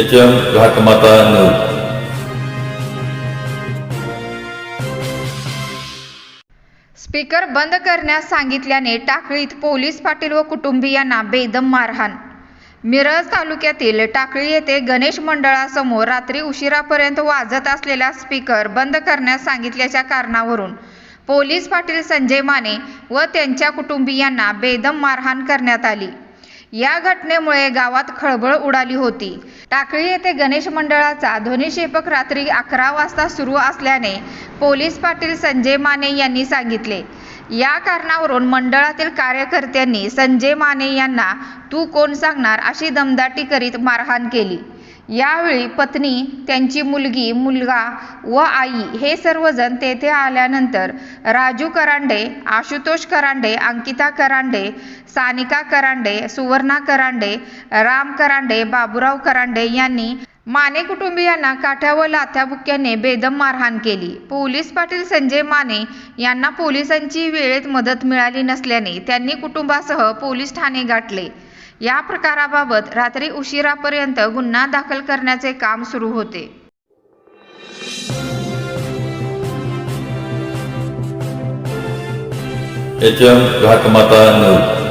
H M Ghatmata news speaker बंद करण्यास सांगितल्याने टाकळीत पोलीस पाटील व कुटुंबियांना बेदम मारहाण. मिरज तालुक्यातील टाकळी येथे गणेश मंडळासमोर रात्री उशिरापर्यंत वाजत असलेला स्पीकर बंद करण्यास सांगितल्याच्या कारणावरून पोलीस पाटील संजय माने व त्यांच्या कुटुंबियांना बेदम मारहाण करण्यात आली. या घटनेमुळे गावात खळबळ उडाली होती. टाकळी येथे गणेश मंडळाचा ध्वनिक्षेपक रात्री अकरा वाजता सुरू असल्याने पोलीस पाटील संजय माने यांनी सांगितले. या कारणावरून मंडळातील कार्यकर्त्यांनी संजय माने यांना तू कोण सांगणार अशी दमदाटी करीत मारहाण केली. यावेळी पत्नी त्यांची मुलगी मुलगा व आई हे सर्वजण तेथे आल्यानंतर राजू करांडे आशुतोष करांडे अंकिता करांडे सानिका करांडे सुवर्णा करांडे राम करांडे बाबूराव करांडे यांनी माने कुटुंबियांना काठ्या व लाथ्याबुक्याने बेदम मारहाण केली. पोलीस पाटील संजय माने यांना पोलिसांची वेळेत मदत मिळाली नसल्याने त्यांनी कुटुंबासह पोलीस ठाणे गाठले. या प्रकाराबाबत रात्री उशिरापर्यंत गुन्हा दाखल करण्याचे काम सुरू होते. H M Ghatmata news